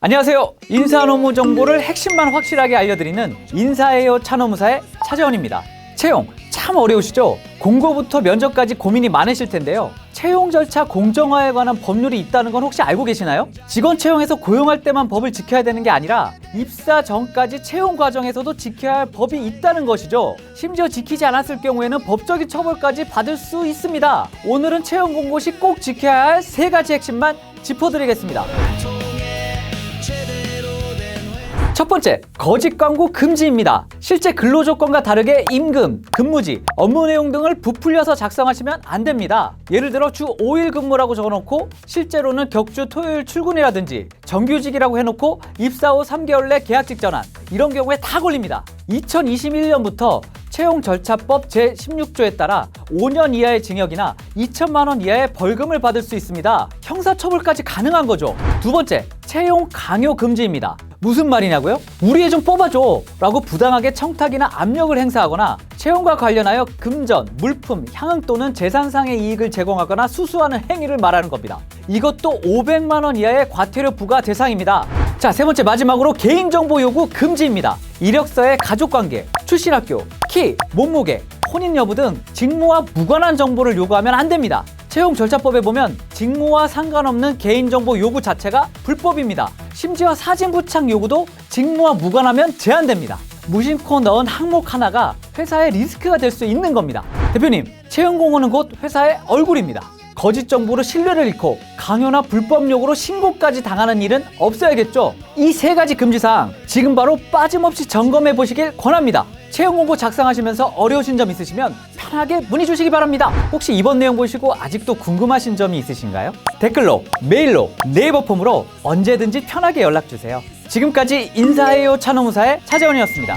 안녕하세요. 인사 노무 정보를 핵심만 확실하게 알려드리는 인사해요 차노무사의 차재원입니다. 채용 참 어려우시죠? 공고부터 면접까지 고민이 많으실 텐데요. 채용 절차 공정화에 관한 법률이 있다는 건 혹시 알고 계시나요? 직원 채용해서 고용할 때만 법을 지켜야 되는 게 아니라 입사 전까지 채용 과정에서도 지켜야 할 법이 있다는 것이죠. 심지어 지키지 않았을 경우에는 법적인 처벌까지 받을 수 있습니다. 오늘은 채용 공고 시 꼭 지켜야 할 세 가지 핵심만 짚어드리겠습니다. 첫 번째, 거짓 광고 금지입니다. 실제 근로 조건과 다르게 임금, 근무지, 업무 내용 등을 부풀려서 작성하시면 안 됩니다. 예를 들어 주 5일 근무라고 적어놓고 실제로는 격주 토요일 출근이라든지 정규직이라고 해놓고 입사 후 3개월 내 계약직 전환 이런 경우에 다 걸립니다. 2021년부터 채용 절차법 제16조에 따라 5년 이하의 징역이나 2천만 원 이하의 벌금을 받을 수 있습니다. 형사처벌까지 가능한 거죠. 두 번째, 채용 강요 금지입니다. 무슨 말이냐고요? 우리 애 좀 뽑아줘 라고 부당하게 청탁이나 압력을 행사하거나 채용과 관련하여 금전, 물품, 향응 또는 재산상의 이익을 제공하거나 수수하는 행위를 말하는 겁니다. 이것도 500만 원 이하의 과태료 부과 대상입니다. 자, 세 번째 마지막으로 개인정보 요구 금지입니다. 이력서의 가족관계, 출신 학교, 키, 몸무게, 혼인 여부 등 직무와 무관한 정보를 요구하면 안 됩니다. 채용 절차법에 보면 직무와 상관없는 개인정보 요구 자체가 불법입니다. 심지어 사진 부착 요구도 직무와 무관하면 제한됩니다. 무심코 넣은 항목 하나가 회사의 리스크가 될 수 있는 겁니다. 대표님, 채용 공고는 곧 회사의 얼굴입니다. 거짓 정보로 신뢰를 잃고 강요나 불법 요구로 신고까지 당하는 일은 없어야겠죠. 이 세 가지 금지 사항 지금 바로 빠짐없이 점검해 보시길 권합니다. 채용 공고 작성하시면서 어려우신 점 있으시면 편하게 문의 주시기 바랍니다. 혹시 이번 내용 보시고 아직도 궁금하신 점이 있으신가요? 댓글로, 메일로, 네이버 폼으로 언제든지 편하게 연락 주세요. 지금까지 인사해요 차노무사의 차재원이었습니다.